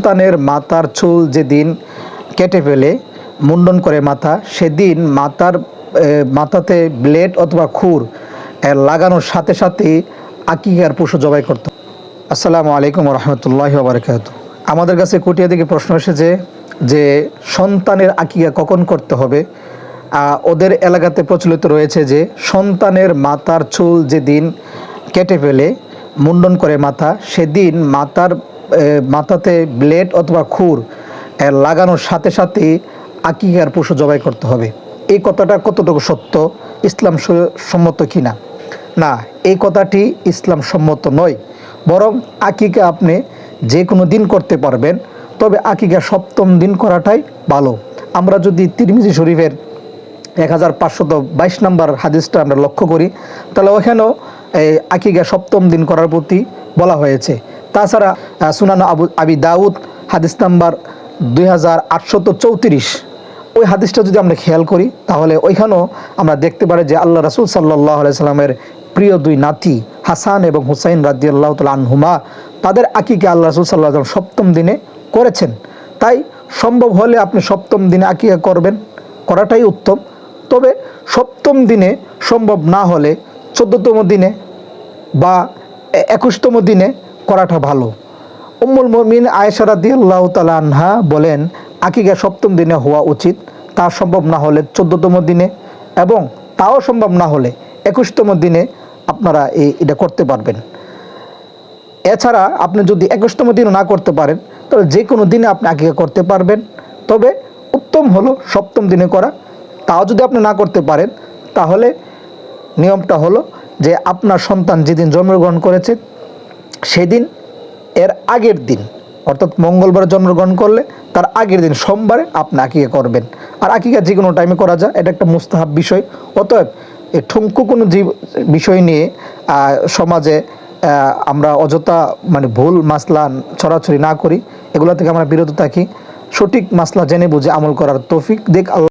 সন্তানের মাতার চুল যেদিন কেটে ফেলে মুন্ডন করে মাথা সেদিন মাতার মাথাতে ব্লেড অথবা খুর লাগানোর সাথে সাথে আকিকার পশু জবাই করত। আসসালামু আলাইকুম রহমতুল্লাহ বারকাত আমাদের কাছে কুটিয়া থেকে প্রশ্ন এসেছে যে সন্তানের আকিকা কখন করতে হবে? ওদের এলাকাতে প্রচলিত রয়েছে যে সন্তানের মাতার চুল যেদিন কেটে ফেলে মুন্ডন করে মাথা সেদিন মাথার এ, মাথাতে ব্লেড অথবা খুর লাগানোর সাথে সাথে আকিকার পশু জবাই করতে হবে। এই কথাটা কতটুকু সত্য, ইসলাম সম্মত কিনা? না, এই কথাটি ইসলাম সম্মত নয়। বরং আকিকা আপনি যে কোনো দিন করতে পারবেন, তবে আকিকা সপ্তম দিন করাটাই ভালো। আমরা যদি তিরমিজি শরীফের এক হাজার পাঁচশত বাইশ নম্বর হাদিসটা আমরা লক্ষ্য করি, তাহলে ওখানেও এই আকিকা সপ্তম দিন করার প্রতি বলা হয়েছে। তাছাড়া সুনানো আবু, আবি দাউদ, হাদিস নাম্বার দুই হাজার আটশত চৌত্রিশ। ওই হাদিসটা যদি আমরা খেয়াল করি, তাহলে ওইখানেও আমরা দেখতে পারি যে আল্লাহ রাসুল সাল্লাহ সাল্লামের প্রিয় দুই নাতি, হাসান এবং হুসাইন রাজি আল্লাহ তাল আনহুমা, তাদের আকিকে আল্লাহ রাসুল সাল্লাহ সপ্তম দিনে করেছেন। তাই সম্ভব হলে আপনি সপ্তম দিনে আকিকা করবেন, করাটাই উত্তম। তবে সপ্তম দিনে সম্ভব না হলে চোদ্দতম দিনে বা একুশতম দিনে করাটা ভালো। উম্মুল মমিন আয়েশারাদি আল্লাহ তালা আনহা বলেন, আকিকা সপ্তম দিনে হওয়া উচিত, তা সম্ভব না হলে চোদ্দতম দিনে এবং তাও সম্ভব না হলে একুশতম দিনে আপনারা এই এটা করতে পারবেন। এছাড়া আপনি যদি একুশতম দিনও না করতে পারেন, তাহলে যে কোনো দিনে আপনি আকিকা করতে পারবেন। তবে উত্তম হলো সপ্তম দিনে করা। তাও যদি আপনি না করতে পারেন, তাহলে নিয়মটা হলো যে আপনার সন্তান যেদিন জন্মগ্রহণ করেছে সেদিন এর আগের দিন, অর্থাৎ মঙ্গলবার জন্মগ্রহণ করলে তার আগের দিন সোমবারে আপনি আকিকা করবেন। আর আকিকা যে কোনো টাইমে করা যায়, এটা একটা মুস্তাহাব বিষয়। অতএব এই ঠুঙ্কু কোনো জীব, বিষয় নিয়ে সমাজে আমরা অযথা মানে ভুল মাসলা ছড়াছড়ি না করি। এগুলো থেকে আমরা বিরত থাকি। সঠিক মাসলা জেনে বুঝে আমল করার তৌফিক দেখ আল্লাহ